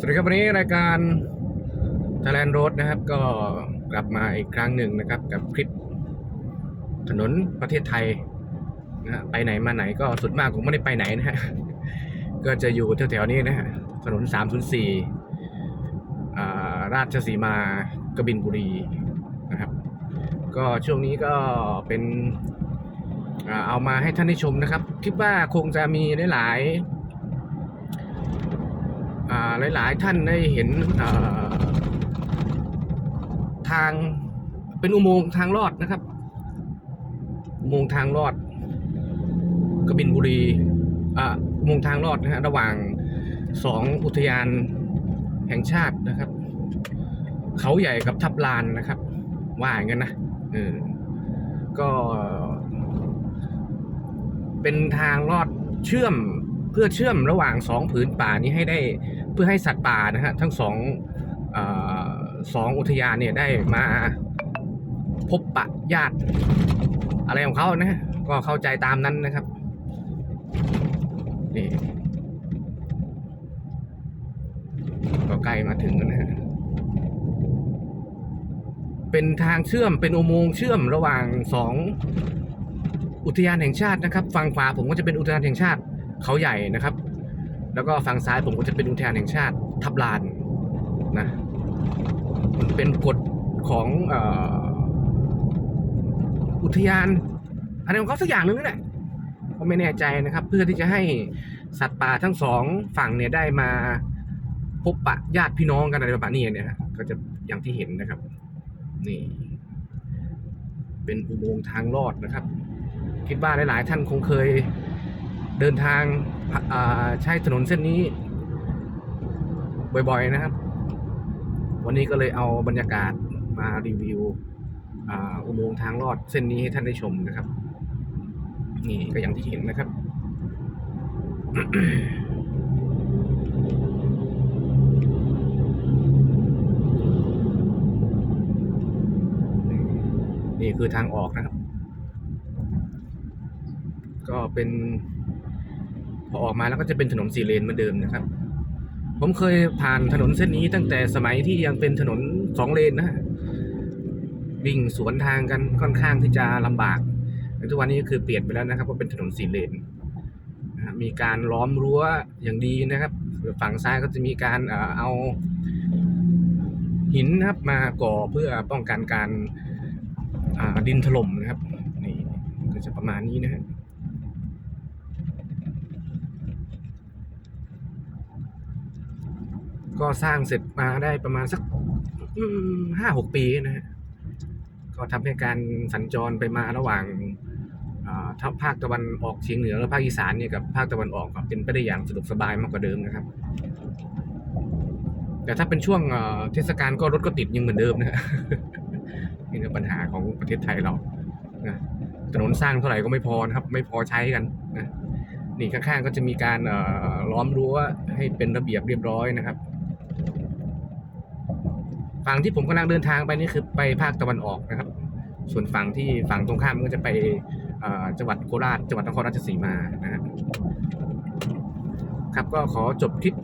สวัสดีครับวันนี้รายการ Thailand Road นะครับ ก็กลับมาอีกครั้งหนึ่งนะครับ กับคลิปถนนประเทศไทยนะฮะไปไหนมาไหนก็สุดมากผมไม่ได้ไปไหนนะฮะก็จะอยู่แถวๆนี้นะฮะถนน 304อ่าราชสีมากบินบุรีนะครับ ก็ช่วงนี้ก็เป็นอ่าเอามาให้ท่านได้ชมนะครับ คิดว่าคงจะมีหลายๆ หลายๆ ท่านได้เห็นทางเป็นอุโมงค์ทางลอดนะครับ อุโมงค์ทางลอดกบินบุรีอ่าอุโมงค์ทางลอดนะฮะระหว่างสองอุทยานแห่งชาตินะครับ เขาใหญ่กับทับลานนะครับ ว่าอย่างนั้นนะเออก็เป็นทางลอดเชื่อมเพื่อเชื่อมระหว่างสองผืนป่านี้ให้ได้ พื่อให้สัตว์ป่านะฮะทั้งสองอสองอุทยานเนี่ยได้มาพบปะญาติ อะไรของเขานะก็เข้าใจตามนั้นนะครับนี่ก็ใกล้มาถึงแล้วนะฮะเป็นทางเชื่อมเป็นอุโมงค์เชื่อมระหว่างสองอุทยานแห่งชาตินะครับ ฝั่งขวาผมก็จะเป็นอุทยานแห่งชาติเขาใหญ่นะครับ แล้วก็ฝั่งซ้ายผมก็จะเป็นอุทยานแห่งชาติทับลานนะมันเป็นกฎของอ,อุทยานอะไรของเขาสักอย่างหนึ่งนี่แหละก็ไม่แน่ใจนะครับ เพื่อที่จะให้สัตว์ป่าทั้งสองฝั่งเนี่ยได้มาพบปะญาติพี่น้องกันอะไรประมาณนี้เนี่ยก็จะอย่างที่เห็นนะครับ นี่ เป็นอุโมงค์ทางลอดนะครับ คิดว่าหลาย ๆ ท่านคงเคย เดินทางใช้ถนนเส้นนี้ บ่อยๆนะครับ วันนี้ก็เลยเอาบรรยากาศมารีวิวอุโมงค์ทางลอดเส้นนี้ให้ท่านได้ชมนะครับ นี่ก็อย่างที่เห็นนะครับนี่คือทางออกนะครับ ก็เป็น พอออกมาแล้วก็จะเป็นถนนสี่เลนเหมือนเดิมนะครับ ผมเคยผ่านถนนเส้นนี้ตั้งแต่สมัยที่ยังเป็นถนนสองเลนนะวิ่งสวนทางกันค่อนข้างที่จะลำบากทุกวันนี้ก็คือเปลี่ยนไปแล้วนะครับว่าเป็นถนนสี่เลนมีการล้อมรั้วอย่างดีนะครับ ฝั่งซ้ายก็จะมีการเอาหินนะครับมาก่อเพื่อป้องกันการดินถล่มนะครับนี่ก็จะประมาณนี้นะฮะ ก็สร้างเสร็จมาได้ประมาณสักห้าหกปีนะฮะก็ทำให้การสัญจรไปมาระหว่างอ่าภาคตะวันออกเฉียงเหนือและภาคอีสานเนี่ยกับภาคตะวันออกก็เป็นไปได้อย่างสะดวกสบายมากกว่าเดิมนะครับ แต่ถ้าเป็นช่วงเทศกาลก็รถก็ติดยังเหมือนเดิมนะฮะนี่คือปัญหาของประเทศไทยเรานะถนนสร้างเท่าไหร่ก็ไม่พอนะครับ ไม่พอใช้กันนะนี่ข้างๆก็จะมีการอ่อล้อมรั้วให้เป็นระเบียบเรียบร้อยนะครับ ฝั่งที่ผมกำลังเดินทางไปนี่คือไปภาคตะวันออกนะครับ ส่วนฝั่งที่ฝั่งตรงข้ามก็จะไปจังหวัดโคราชจังหวัดนครราชสีมานะฮะครับก็ขอจบคลิป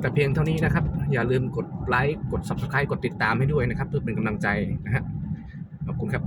แต่เพียงเท่านี้นะครับ อย่าลืมกดไลค์กด subscribe กดติดตามให้ด้วยนะครับ เพื่อเป็นกำลังใจนะฮะขอบคุณครับ